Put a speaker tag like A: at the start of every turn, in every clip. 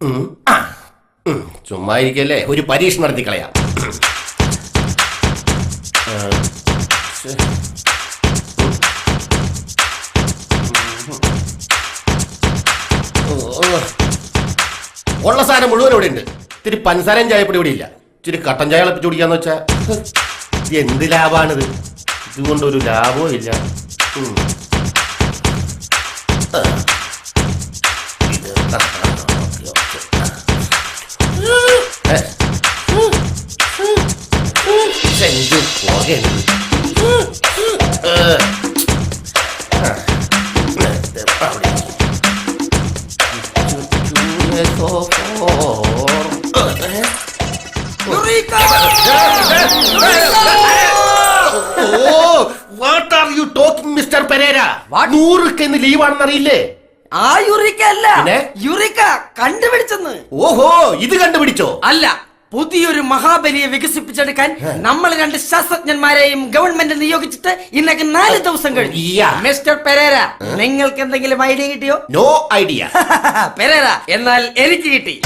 A: ഉം. ആ. ഉം. ചുമ്മാ ഇരിക്കല്ലേ ഒരു പരീക്ഷ നടത്തി കളയാം. ഉള്ള സാധനം മുഴുവൻ ഇവിടെ ഉണ്ട് ഇത്തിരി പഞ്ചസാരയും ചായപ്പൊടി ഇവിടെ ഇല്ല ഇത്തിരി കട്ടൻ ചായ ഇളപ്പിച്ച് കുടിക്കാന്ന് വെച്ചാ ഇത് എന്ത് ലാഭാണിത് ഇതുകൊണ്ടൊരു ലാഭവും ഇല്ല. ഇത് ഇതെന്ത് പുകയാണ്. What are you talking mister Perera
B: What?
A: നൂറുക്ക് ഇന്ന് ലീവാണെന്ന് അറിയില്ലേ
B: ആ യുറിക്ക അല്ല. യുറിക്ക കണ്ടുപിടിച്ചെന്ന്.
A: ഓഹോ ഇത് കണ്ടുപിടിച്ചോ?
B: അല്ല പുതിയൊരു മഹാബലിയെ വികസിപ്പിച്ചെടുക്കാൻ നമ്മൾ രണ്ട് ശാസ്ത്രജ്ഞന്മാരെയും ഗവൺമെന്റ് നിയോഗിച്ചിട്ട് ഇന്നൊക്കെ നാല് ദിവസം കഴിഞ്ഞു. മിസ്റ്റർ പെരേര നിങ്ങൾക്ക് എന്തെങ്കിലും ഐഡിയ കിട്ടിയോ?
A: No idea.
B: പെരേര എന്നാൽ എനിക്ക് കിട്ടി.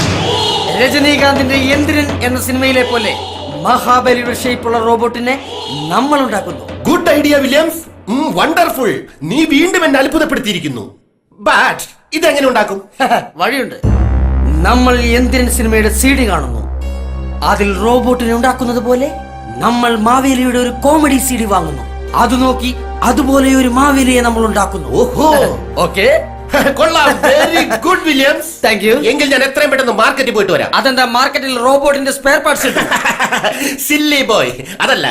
B: രജനീകാന്തിന്റെ യന്ത്രൻ എന്ന സിനിമയിലെ പോലെ മഹാബലിയുടെ ഷേപ്പുള്ള റോബോട്ടിനെ നമ്മൾ ഉണ്ടാക്കുന്നു
A: ഗുഡ് ഐഡിയ വില്യംസ്. വണ്ടർഫുൾ. നീ വീണ്ടും എന്നെ അത്ഭുതപ്പെടുത്തിയിരിക്കുന്നു. ബട്ട് ഇതെങ്ങനെ ഉണ്ടാക്കും?
B: വഴിയുണ്ട്. നമ്മൾ യന്ത്രൻ സിനിമയുടെ സി ഡി കാണുന്നു? അതിൽ റോബോട്ടിനെ ഉണ്ടാക്കുന്നത് പോലെ നമ്മൾ മാവേലിയുടെ ഒരു കോമഡി സി ഡി വാങ്ങുന്നു. അത് നോക്കി അതുപോലെ ഒരു മാവേലിയെ നമ്മൾ ഉണ്ടാക്കുന്നു.
A: ഓഹോ.
B: ഓക്കെ
A: കൊള്ളാം. Very good Williams
B: Thank you.
A: എങ്കിൽ ഞാൻ എത്രയും പെട്ടെന്ന് മാർക്കറ്റിൽ പോയിട്ട് വരാം.
B: അതെന്താ മാർക്കറ്റിൽ റോബോട്ടിന്റെ സ്പെയർ പാർട്സ്
A: സില്ലി ബോയ് അതല്ല.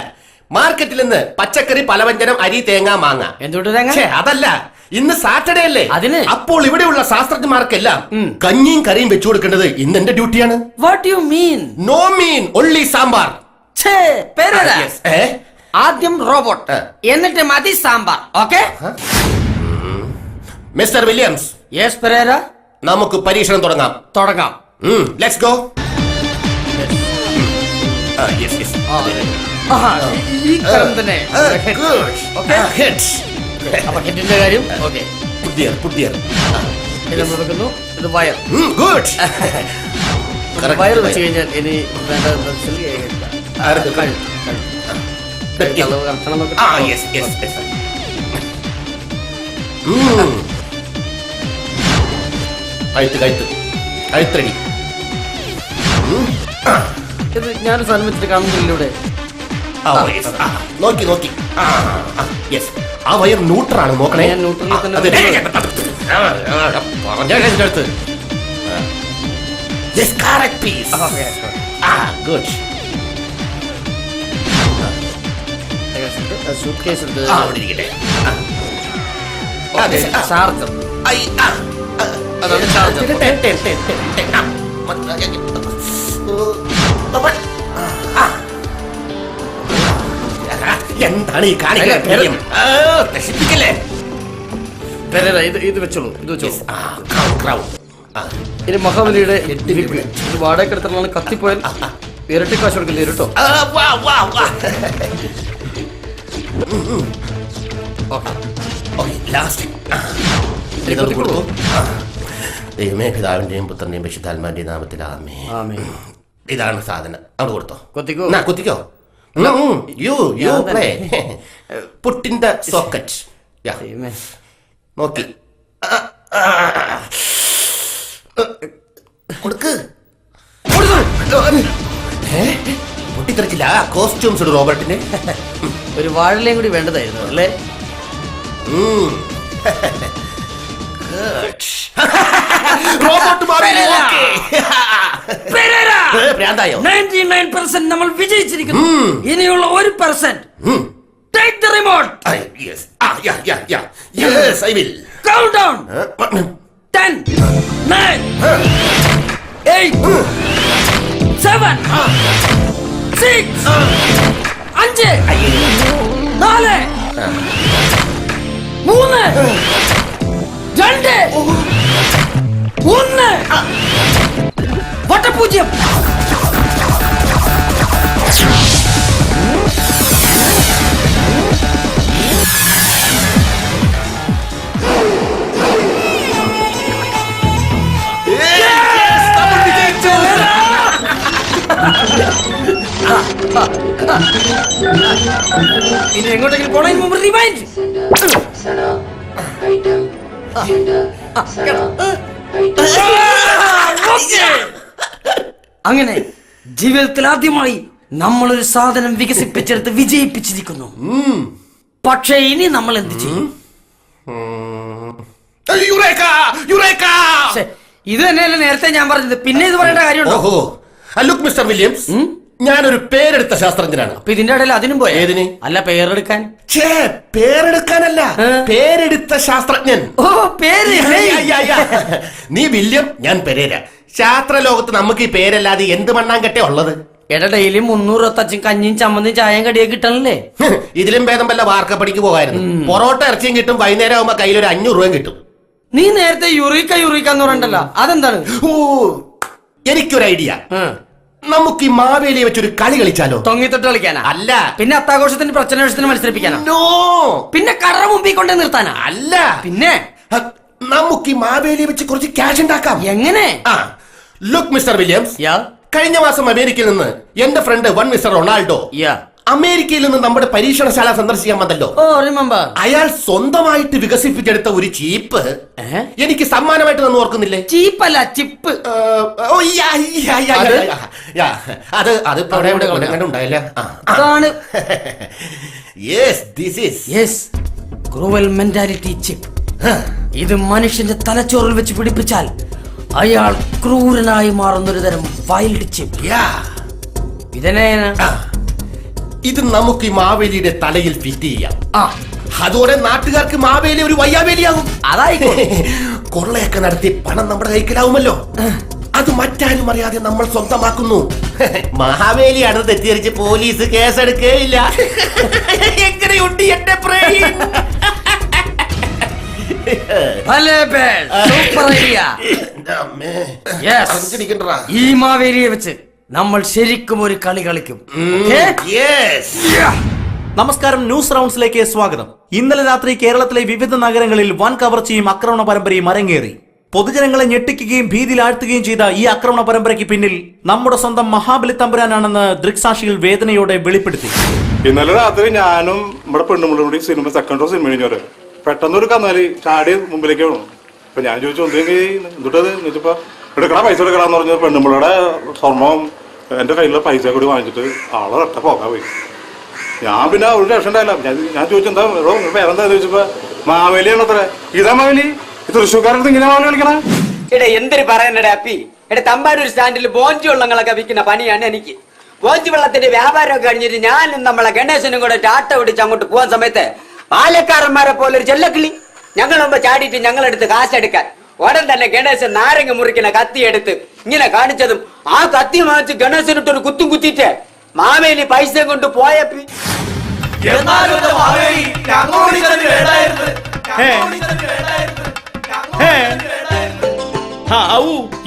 A: മാർക്കറ്റിൽ നിന്ന് പച്ചക്കറി പലവ്യഞ്ജനം അരി തേങ്ങ മാങ്ങ.
B: എന്തുകൊണ്ട്?
A: അതല്ല. ഇന്ന് സാറ്റർഡേ അല്ലേ?
B: അതിന്?
A: അപ്പോൾ ഇവിടെയുള്ള ശാസ്ത്രജ്ഞന്മാർക്കെല്ലാം കഞ്ഞിയും കറിയും വെച്ചു കൊടുക്കേണ്ടത് ഇന്ന് എന്റെ ഡ്യൂട്ടിയാണ്
B: what you mean
A: no mean only sambar. Yes. ഏ?
B: ആദ്യം റോബോട്ട് എന്നിട്ട് മതി sambar. Okay
A: mister Williams
B: yes Perera
A: നമുക്ക് പരീക്ഷണം തുടങ്ങാം.
B: തുടങ്ങാം.
A: ലെറ്റ്സ് ഗോ
B: ആ ഈ തരം തന്നെ Okay. അപ്പൊ ഹെഡിന്റെ കാര്യം ഓക്കെ.
A: പുതിയർ പുതിയർ
B: ഇത് നമ്മൾ വെക്കുന്നു. ഇത് വയർ.
A: ഗുഡ്.
B: വയർ വെച്ച് കഴിഞ്ഞാൽ ഇനി വേണ്ട മനസ്സിൽ
A: ആർക്ക്?
B: കഴുത്ത്, കഴുത്ത്. അളവ്
A: കഴുത്തടി
B: ഞാനൊരു സാധനം വെച്ചിട്ട് കാണുന്നില്ലൂടെ
A: ഇവിടെ. നോക്കി നോക്കി. ആ യെസ് ആ. വയർ ന്യൂട്രാണ് നോക്കണേ
B: ഞാൻ ന്യൂട്രലിൽ തന്നെ
A: ആ, അതെ, ആ, ആ, പറഞ്ഞാ എന്റെ അടുത്ത് യെസ് കറക്റ്റ് പീസ് ആ ഗുഡ്
B: സൂട്ട് കേസ് എടുത്ത്.
A: ആ അവിടെ ഇരിക്കട്ടെ. ആ. അതെ, ആ.
B: ചാർജർ
A: ഐ, ആ, ആ,
B: അതാണ് charger.
A: Ten, ten, ten, ten, ten. ആ, മ- ആ, ആ. എന്താണ് ഈ കാണിക്കുന്നത് നശിപ്പിക്കല്ലേ?
B: ഇത് ഇത് വെച്ചോളൂ ഇത് വെച്ചോളൂ. ഇനി മഹാബലിയുടെ
A: എട്ട്
B: ലിപി.
A: മിനിറ്റ്.
B: ഇത് വാടക എടുത്തിട്ടാണ് കത്തിപ്പോയാൽ. ഇരട്ടി കാശ് കൊടുക്കില്ല ഇരട്ടോ
A: ആ, വാ, വാ, വാ.
B: ഓക്കെ.
A: Okay, last. ആ, ഇതൊന്ന് കൊടുക്കൂ. ആ. ദൈവമേ പിതാവിന്റെയും പുത്രന്റെയും നാമത്തിൽ ആമേ
B: ആമേ
A: ഇതാണ് സാധനം. അവിടെ കൊടുത്തോ.
B: കൊത്തിക്കോ?
A: എന്നാ കുത്തിക്കോ യു യു
B: ഞാൻ
A: പ്ലേ പുട്ടിൻ ദ സോക്കറ്റ്
B: ദൈവമേ.
A: നോക്കി. കൊടുക്ക്? പൊട്ടിത്തെറിച്ചില്ല. കോസ്റ്റ്യൂംസ് ഇടും റോബർട്ടിന്.
B: ഒരു വാഴലയും കൂടി വേണ്ടതായിരുന്നു. അല്ലേ
A: റോബോട്ട് മാറി
B: പെരേര.
A: ഓക്കേ. ഏ, നയന്റി
B: 99% നമ്മൾ വിജയിച്ചിരിക്കുന്നു. ഇനിയുള്ള ഒരു percent take the remote
A: yes ആ, yeah yeah yeah. Yes I will
B: count down
A: ഏ,
B: ten nine eight seven six അഞ്ച് നാല് മൂന്ന് രണ്ട് ഒന്ന്. വട്ടപൂജ്യം ഇനി എങ്ങോട്ടെങ്കിലും പോണതിന് മുമ്പ് റിമൈൻഡ് അങ്ങനെ ജീവിതത്തിൽ ആദ്യമായി നമ്മൾ ഒരു സാധനം വികസിപ്പിച്ചെടുത്ത് വിജയിപ്പിച്ചിരിക്കുന്നു. പക്ഷേ ഇനി നമ്മൾ എന്ത് ചെയ്യും? ഇത് തന്നെയല്ലേ നേരത്തെ ഞാൻ പറഞ്ഞത്. പിന്നെ ഇത് പറയേണ്ട കാര്യമുണ്ടോ?
A: Look mister Williams. ഞാനൊരു പേരെടുത്ത ശാസ്ത്രജ്ഞനാണ്.
B: അപ്പൊ ഇതിന്റെ ഇടയിൽ അതിനും പോയ?
A: ഏതിന്?
B: അല്ല പേരെടുക്കാൻ.
A: ഛേ പേരെടുക്കാനല്ല. പേരെടുത്ത ശാസ്ത്രജ്ഞൻ.
B: ഓ പേര്.
A: നീ വില്യം ഞാൻ പെരേര. ശാസ്ത്ര ലോകത്ത് നമുക്ക് ഈ പേരല്ലാതെ എന്ത് മണ്ണാങ്കട്ടെ ഉള്ളത്?
B: എടാ ഡെയിലി മുന്നൂറ് തച്ചും കഞ്ഞിയും ചമ്മന്തിയും ചായയും കടിയും കിട്ടണല്ലേ?
A: ഇതിലും ഭേദം വല്ല വാർക്കപ്പടിക്ക് പോകായിരുന്നു. പൊറോട്ട ഇറച്ചിയും കിട്ടും വൈകുന്നേരം ആകുമ്പോ കയ്യിൽ ഒരു അഞ്ഞൂറ് രൂപയും കിട്ടും.
B: നീ നേരത്തെ യുറീക്ക യുറീക്ക എന്ന് പറയണ്ടല്ലോ. അതെന്താണ്?
A: ഓ എനിക്കൊരു ഐഡിയ. നമുക്ക് ഈ മാവേലിയെ വെച്ചൊരു കളി കളിച്ചാലോ?
B: തൊങ്ങിത്തൊട്ട് കളിക്കാനാ?
A: അല്ല.
B: പിന്നെ അത്താഘോഷത്തിന് പ്രച്ഛനോഷത്തിന് മത്സരിപ്പിക്കാനോ?
A: നോ
B: പിന്നെ കറ മുമ്പിൽ കൊണ്ടേ നിർത്താനാ?
A: അല്ല.
B: പിന്നെ?
A: നമുക്ക് ഈ മാവേലിയെ വെച്ച് കുറച്ച് ക്യാഷ് ഉണ്ടാക്കാം.
B: എങ്ങനെ?
A: ആ. ലുക്ക് മിസ്റ്റർ വില്യംസ് കഴിഞ്ഞ മാസം അമേരിക്കയിൽ നിന്ന് എന്റെ friend one mister Ronaldo
B: yeah.
A: അമേരിക്കയിൽ നിന്ന് നമ്മുടെ പരീക്ഷണശാല സന്ദർശിക്കാൻ വന്നല്ലോ.
B: ഓ റിമെമ്പർ
A: അയാൾ സ്വന്തമായിട്ട് വികസിപ്പിച്ചെടുത്ത ഒരു ചീപ്പ് എനിക്ക് സമ്മാനമായിട്ട് തന്നു ഓർക്കുന്നില്ലേ?
B: ചീപ്പല്ല ചിപ്പ്.
A: ഓ, യാ, യാ, യാ,
B: അത്?
A: യാ, യാ. അത് അത് ഇപ്പൊ അവിടെ ഇവിടെ ഇവിടെ ഉണ്ടായില്ല
B: അതാണ്.
A: Yes this is
B: yes cruel mentality chip ഇത് മനുഷ്യന്റെ തലച്ചോറിൽ വെച്ച് പിടിപ്പിച്ചാൽ അയാൾ ക്രൂരനായി മാറുന്ന ഒരു തരം വൈൽഡ് ചിപ്പ്
A: യാ
B: ഇതന്നെ
A: ഇത് നമുക്ക് ഈ മാവേലിയുടെ തലയിൽ ഫിറ്റ് ചെയ്യാം.
B: ആ
A: അതോടെ നാട്ടുകാർക്ക് മാവേലി ഒരു വയ്യാവേലിയാകും.
B: അതായിക്കോട്ടെ.
A: കൊള്ളയൊക്കെ നടത്തി പണം നമ്മുടെ കൈക്കലാവുമല്ലോ. അത് മറ്റാരും അറിയാതെ നമ്മൾ സ്വന്തമാക്കുന്നു. മഹാവേലിയാണ് തെറ്റിദ്ധരിച്ച് പോലീസ് കേസെടുക്കേയില്ല. എങ്ങനെയുണ്ട് എന്റെ
B: ബേൾ. Super idea. ഈ മാവേലിയെ വെച്ച് നമ്മൾ ശരിക്കും ഒരു കളി കളിക്കും.
A: ഉം,
B: Okay?
A: yes.
C: നമസ്കാരം ന്യൂസ് റൗണ്ട്സിലേക്ക് സ്വാഗതം. ഇന്നലെ രാത്രി കേരളത്തിലെ വിവിധ നഗരങ്ങളിൽ വൻ കവർച്ചയും ആക്രമണ പരമ്പരയും അരങ്ങേറി. പൊതുജനങ്ങളെ ഞെട്ടിക്കുകയും ഭീതിയിലാഴ്ത്തുകയും ചെയ്ത ഈ ആക്രമണ പരമ്പരയ്ക്ക് പിന്നിൽ നമ്മുടെ സ്വന്തം മഹാബലി തമ്പുരാനാണെന്ന് ദൃക്സാക്ഷികൾ വേദനയോടെ വെളിപ്പെടുത്തി.
D: ഇന്നലെ രാത്രി ഞാനും നമ്മുടെ പെണ്ണുമ്പിളും കൂടി സിനിമ സെക്കൻഡ് ഷോ സിനിമ പെട്ടെന്ന് ഒരു കന്നാലി ചാടി മുമ്പിലേക്ക് വേണം. അപ്പൊ ഞാൻ ചോദിച്ചു എന്തെങ്കിലും എന്തുട്ടത് എടുക്കണ പൈസ എടുക്കണമെന്ന് പറഞ്ഞ പെണ്ണുമ്പിളുടെ സ്വർണവും എന്റെ കയ്യിലുള്ള പൈസ കൂടി വാങ്ങിച്ചിട്ട് ആളെ ഒറ്റ പോകാൻ പോയി. ഞാൻ പിന്നെ ഒരു രക്ഷ ഉണ്ടായില്ല. ഞാൻ ഞാൻ ചോദിച്ചു എന്താ എടോ, നിങ്ങളുടെ പേരെന്താ ചോദിച്ചപ്പോ മാവേലിയാണ് അത്ര. ഇതാ മാവേലി? ഈ തൃശ്ശൂർക്കാരടുത്ത് ഇങ്ങനെ മാവേലി കളിക്കണേ?
E: എടേ എന്തൊരു പറയാനടേ അപ്പി? എടേ തമ്പാനൂർ സ്റ്റാൻഡിൽ ബോഞ്ചി വെള്ളങ്ങളൊക്കെ വിൽക്കുന്ന പണിയാണ് എനിക്ക്. ബോഞ്ചി വെള്ളത്തിന്റെ വ്യാപാരമൊക്കെ കഴിഞ്ഞിട്ട് ഞാനും നമ്മളെ ഗണേശനും കൂടെ ടാറ്റ പിടിച്ച് അങ്ങോട്ട് പോകാൻ സമയത്ത് പാലക്കാരന്മാരെ പോലെ ഒരു ചെല്ലക്കിളി ഞങ്ങൾ മുമ്പ് ചാടിയിട്ട് ഞങ്ങളെടുത്ത് കാശെടുക്കാൻ ഉടൻ തന്നെ ഗണേശൻ നാരങ്ങ മുറിക്കുന്ന കത്തി എടുത്ത് ഇങ്ങനെ കാണിച്ചതും ആ കത്തി വാങ്ങിച്ച് ഗണേശനിട്ടൊരു കുത്തും കുത്തിട്ട് മാവേലി പൈസ കൊണ്ട്
F: പോയ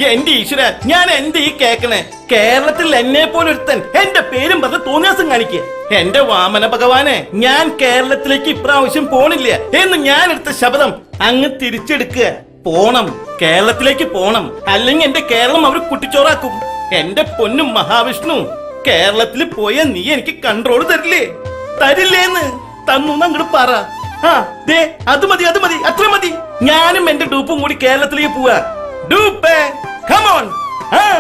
F: എന്റെ ഈശ്വര ഞാൻ എന്ത് ഈ കേക്കണേ? കേരളത്തിൽ എന്നെ പോലെ ഒരുത്തൻ എന്റെ പേരും പറഞ്ഞ് തോന്നിയാസം കാണിക്കുക എന്റെ വാമന ഭഗവാനെ ഞാൻ കേരളത്തിലേക്ക് ഇപ്രാവശ്യം പോണില്ല എന്ന് ഞാൻ എടുത്ത ശബ്ദം അങ്ങ് തിരിച്ചെടുക്കുക. പോണം. കേരളത്തിലേക്ക് പോണം. അല്ലെങ്കിൽ എന്റെ കേരളം അവർ കുട്ടിച്ചോറാക്കും. എന്റെ പൊന്നും മഹാവിഷ്ണു കേരളത്തിൽ പോയ നീ എനിക്ക് കൺട്രോൾ തരില്ലേ? തരില്ലേന്ന്. തന്നു അങ്ങോട്ട് പറ. ആ ദേ അത് മതി അത് മതി അത്ര മതി. ഞാനും എന്റെ ഡൂപ്പും കൂടി കേരളത്തിലേക്ക് പോവാ. ഡൂപ്പേ കമോൺ ആ.